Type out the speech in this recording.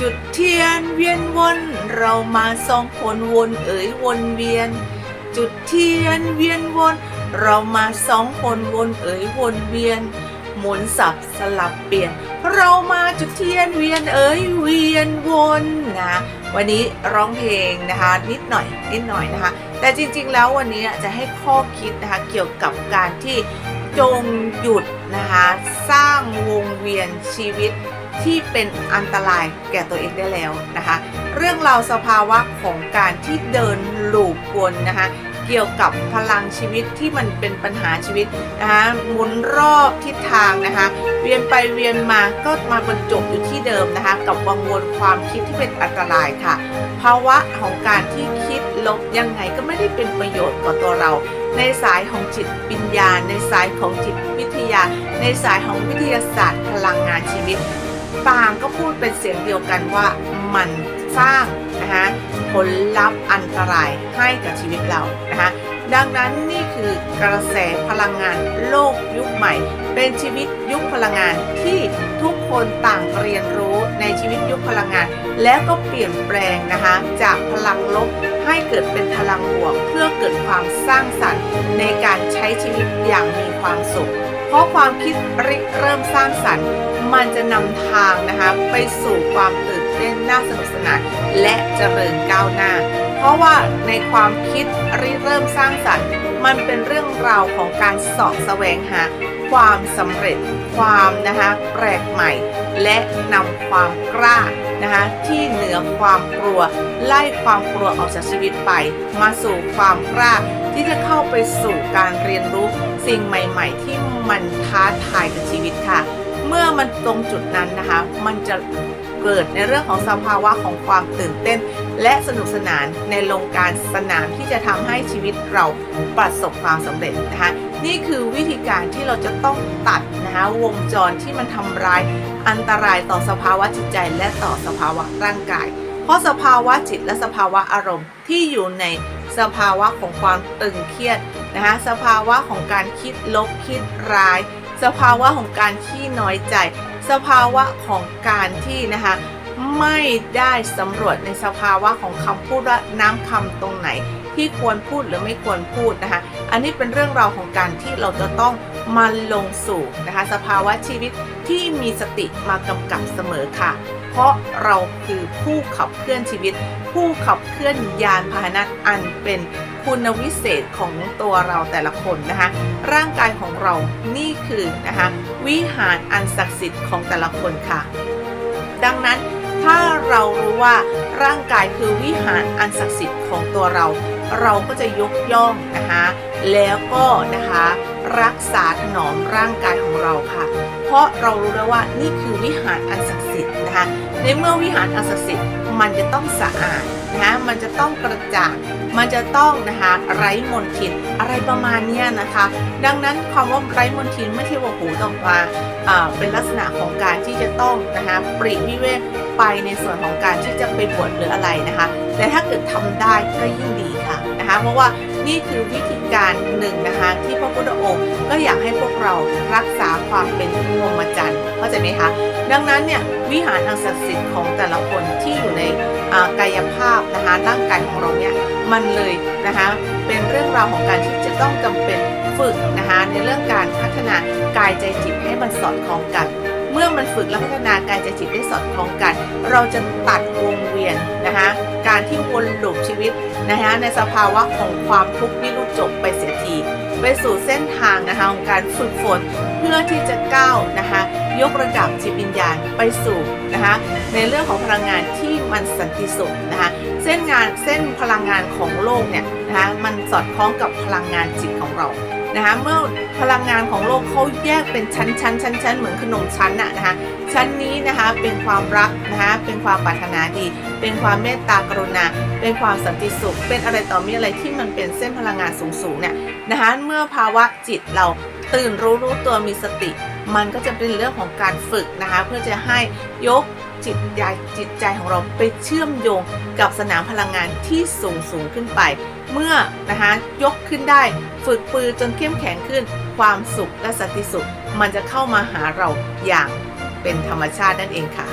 จุดเทียนเวียนวนเรามาสองคนวนเอ๋ยวนเวียน จุดเทียนเวียนวน เรามาสองคนวนเอ๋ยวนเวียน หมุนสับสลับเปลี่ยน เรามาจุดเทียนเวียนเอ๋ยเวียนวนนะวันนี้ร้องเพลงนะคะนิดหน่อยนิดหน่อยนะคะ แต่จริงๆแล้ววันนี้จะให้ข้อคิดนะคะเกี่ยวกับการที่ จงหยุดนะคะ สร้างวงเวียนชีวิตที่เป็นอันตรายแก่ตัวเองได้แล้วนะคะ เรื่องราวสภาวะของการที่เดินลูกวนนะคะ เกี่ยวกับพลังชีวิตที่มันเป็นปัญหาชีวิตนะคะหมุนรอบทิศทางนะคะ เวียนไปเวียนมาก็มาบรรจบอยู่ที่เดิมนะคะ กับวังวนความคิดที่เป็นอันตรายค่ะ ภาวะของการที่คิดลบยังไงก็ไม่ได้เป็นประโยชน์ต่อตัวเรา ในสายของจิตวิญญา ในสายของจิตวิทยา ในสายของวิทยาศาสตร์ พลังงานชีวิตต่างก็พูดเป็นเสียงเดียวกันว่ามันสร้างนะคะ ลลัพธ์อันตรายให้กับชีวิตเรานะคะดังนั้นนี่คือกระแสพลังงานโลกยุคใหม่ เป็นชีวิตยุคพลังงานที่ทุกคนต่างเรียนรู้ในชีวิตยุคพลังงาน แล้วก็เปลี่ยนแปลงนะคะ จากพลังลบให้เกิดเป็นพลังบวก เพื่อเกิดความสร้างสรรค์ในการใช้ชีวิตอย่างมีความสุข เพราะความคิดริเริ่มสร้างสรรค์ มันจะนำทางนะคะไปสู่ความตื่น เต้นน่าสนุกสนานและเจริญก้าวหน้า เพราะว่าในความคิดริเริ่มสร้างสรรค์ มันเป็นเรื่องราวของการสอบแสวงหา ความสำเร็จ ความนะคะแปลกใหม่ และนำความกล้านะคะที่เหนือความกลัว ไล่ความกลัวออกจากชีวิตไป มาสู่ความกล้าที่จะเข้าไปสู่การเรียนรู้สิ่งใหม่ ๆ ที่มันท้าทายกับชีวิตค่ะ เมื่อมันตรงจุดนั้นนะคะ มันจะ เกิดในเรื่องของสภาวะของความตื่นเต้น และสนุกสนานในโรงการสนามที่จะทำให้ชีวิตเราประสบความสำเร็จนะคะนี่คือวิธีการที่เราจะต้องตัดนะคะวงจรที่มันทำร้ายอันตรายต่อสภาวะจิตใจและต่อสภาวะร่างกาย เพราะสภาวะจิตและสภาวะอารมณ์ที่อยู่ในสภาวะของความตึงเครียดนะคะสภาวะของการคิดลบคิดร้าย สภาวะของการขี้น้อยใจ สภาวะของการที่นะคะไม่ได้สำรวจในสภาวะของคำพูดว่าน้ำคำตรงไหนที่ควรพูดหรือไม่ควรพูดนะคะ อันนี้เป็นเรื่องราวของการที่เราจะต้องมาลงสู่นะคะ สภาวะชีวิตที่มีสติมากำกับเสมอค่ะ เพราะเราคือผู้ขับเคลื่อนชีวิต ผู้ขับเคลื่อนยานพาหนะอันเป็น คุณวิเศษของตัวเราแต่ละคนนะคะ ร่างกายของเรานี่คือนะคะวิหารอันศักดิ์สิทธิ์ของแต่ละคนค่ะ ดังนั้นถ้าเรารู้ว่าร่างกายคือวิหารอันศักดิ์สิทธิ์ของตัวเรา เราก็จะยกย่องนะคะแล้วก็นะคะรักษาถนอมร่างกายของเราค่ะ เพราะเรารู้แล้วว่านี่คือวิหารอันศักดิ์สิทธิ์นะคะ ในเมื่อวิหารอันศักดิ์สิทธิ์มันจะต้องสะอาดนะคะมันจะต้องกระจ่างมันจะต้องนะคะไร้มลทินอะไรประมาณนี้นะคะ ดังนั้นความว่าไร้มลทินไม่ใช่ว่าหูต้องมาอ่าเป็นลักษณะของการที่จะต้องนะคะปรีวิเวกไปในส่วนของการที่จะไปบวชหรืออะไรนะคะ แต่ถ้าเกิดทำได้ก็ยิ่งดีค่ะนะคะเพราะว่า นี่คือวิธีการหนึ่งนะคะที่พระพุทธองค์ก็อยากให้พวกเรารักษาความเป็นพรหมจรรย์เข้าใจไหมคะดังนั้นเนี่ยวิหารอันศักดิ์สิทธิ์ของแต่ละคนที่อยู่ในกายภาพนะคะร่างกายของเราเนี่ยมันเลยนะคะเป็นเรื่องราวของการที่จะต้องจำเป็นฝึกนะคะในเรื่องการพัฒนากายใจจิตให้มันสอดคล้องกัน เมื่อมันฝึกและพัฒนากายใจจิตได้สอดคล้องกัน เราจะตัดวงเวียนนะคะการที่วนลูปชีวิตนะคะในสภาวะของความทุกข์ไม่รู้จบไปเสียทีไปสู่เส้นทางนะคะของการฝึกฝนเพื่อที่จะก้าวนะคะยกระดับจิตวิญญาณไปสู่นะคะในเรื่องของพลังงานที่มันสันติสุขนะคะเส้นงานเส้นพลังงานของโลกเนี่ยนะคะมันสอดคล้องกับพลังงานจิตของเรา นะคะเมื่อพลังงานของโลกเขาแยกเป็นชั้นชั้นชั้นชั้นเหมือนขนมชั้นอะนะคะชั้นนี้นะคะเป็นความรักนะคะเป็นความปรารถนาดี เป็นความเมตตากรุณา เป็นความสันติสุข เป็นอะไรต่อมีอะไรที่มันเป็นเส้นพลังงานสูงๆเนี่ยนะคะเมื่อภาวะจิตเราตื่นรู้รู้ตัวมีสติ มันก็จะเป็นเรื่องของการฝึกนะคะเพื่อจะให้ยกจิตใจจิตใจของเราไปเชื่อมโยงกับสนามพลังงานที่สูงสูงขึ้นไป เมื่อนะคะยกขึ้นได้ฝึกปือจนเข้มแข็งขึ้น ความสุขและสติสุข มันจะเข้ามาหาเราอย่างเป็นธรรมชาตินั่นเองค่ะ